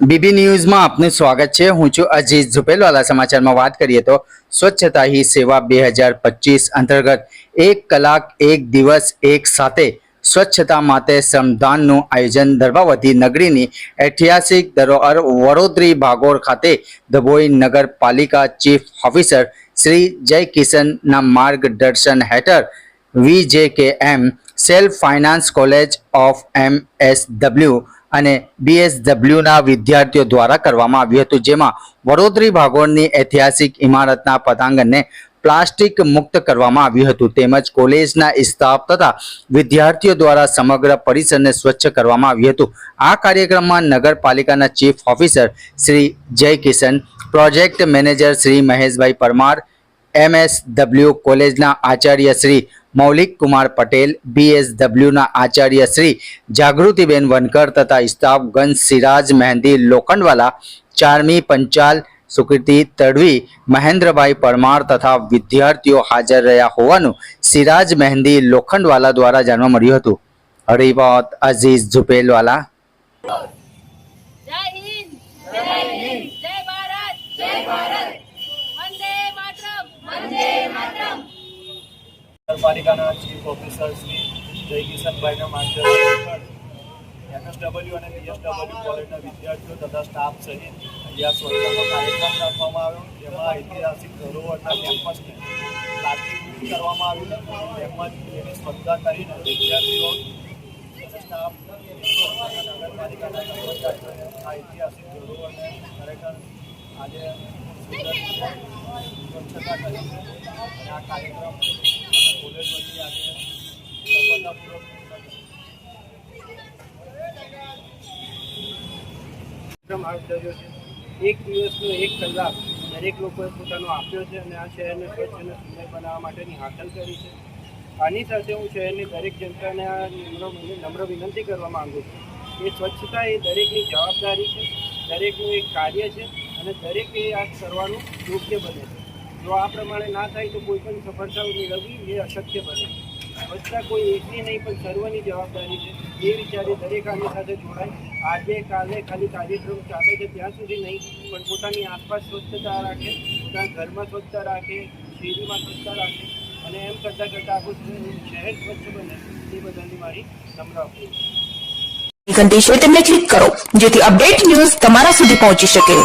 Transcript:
BB ન્યૂઝમાં આપનું સ્વાગત છે. હું છું અજીત ઝુપેલવાલા સમાચારમાં વાત કરીએ તો સ્વચ્છતા હી સેવા બે હજાર પચીસ અંતર્ગત એક કલાક, એક દિવસ, એક સાથે સ્વચ્છતા માટે શ્રમદાનનું આયોજન ધર્માવતી નગરીની ઐતિહાસિક ધરોહર વડોદરી ભાગોળ ખાતે ડભોઈ નગરપાલિકા ચીફ ઓફિસર શ્રી જય કિશનના માર્ગદર્શન હેઠળ V J K M self finance college of M S W અને બીએસડબલ્યુના વિદ્યાર્થીઓ દ્વારા કરવામાં આવ્યું હતું, જેમાં વડોદરી ભાગોળની ઐતિહાસિક ઇમારતના પતાંગણને પ્લાસ્ટિક મુક્ત કરવામાં આવ્યું હતું. તેમજ કોલેજના સ્ટાફ તથા વિદ્યાર્થીઓ દ્વારા સમગ્ર પરિસરને સ્વચ્છ કરવામાં આવ્યું હતું. આ કાર્યક્રમમાં નગરપાલિકાના chief officer Shri Jay Kishan project manager Shri Maheshbhai Parmar MSW કોલેજના આચાર્ય શ્રી મૌલિક કુમાર પટેલ બીએસડબલ્યુના આચાર્ય શ્રી જાગૃતિબેન વનકર તથા ઇસ્તાફગંજ સિરાજ મહેંદી લોખંડવાલા, ચારમી પંચાલ સુકૃતિ તડવી મહેન્દ્રભાઈ પરમાર તથા વિદ્યાર્થીઓ હાજર રહ્યા હોવાનું સિરાજ મહેંદી લોખંડવાલા દ્વારા જાણવા મળ્યું હતું. રિપોર્ટ અઝીઝ ઝુપેલવાલા. નગરપાલિકાના ચીફ ઓફિસર શ્રી જય કિશનભાઈના માર્ગદર્શન એમએસડબલ્યુ અને બીએસડબલ્યુ કોલેજના વિદ્યાર્થીઓ તથા સ્ટાફ સહિત અહીંયા સ્વચ્છતાનો કાર્યક્રમ રાખવામાં આવ્યો. જેમાં ઐતિહાસિક ધરોહરના કેમ્પસને પ્લાસ્ટિક કરવામાં આવ્યું તેમજ એની સ્પર્ધા કરીને વિદ્યાર્થીઓ સ્ટાફ નગરપાલિકાના કર્મચારીઓને આ ઐતિહાસિક ધરોહરને ખરેખર આજે સ્વચ્છતા કરી છે. આ કાર્યક્રમ એક દિવસનો એક કલાક દરેક લોકોએ પોતાનો આપ્યો છે અને આ શહેરને સ્વચ્છ અને સુંદર બનાવવા માટેની હાંસલ કરી છે. આની સાથે હું શહેરની દરેક જનતાને આ નમ્ર નમ્ર વિનંતી કરવા માંગુ છું કે સ્વચ્છતા એ દરેકની જવાબદારી છે, દરેકનું એક કાર્ય છે અને દરેકે આ કરવાનું યોગ્ય બને છે. જો આ પ્રમાણે ના થાય તો કોઈ પણ સફળતા મેળવવી એ અશક્ય બને. સ્વચ્છતા કોઈ એકની નહીં, પણ સર્વની જવાબદારી છે. એ વિચારે દરેક આની સાથે જોડાય. આજે, કાલે ખાલી કાર્યક્રમ ચાલે છે ત્યાં સુધી નહીં, પણ પોતાની આસપાસ સ્વચ્છતા રાખે, પોતાના ઘરમાં સ્વચ્છતા રાખે, શેરીમાં સ્વચ્છતા રાખે અને એમ કરતાં કરતાં આખું શહેર સ્વચ્છ બને. એ બધાની મારી નમ્ર અપીલ ઘંટી છે, તેમને ક્લિક કરો, જેથી અપડેટ ન્યૂઝ તમારા સુધી પહોંચી શકે.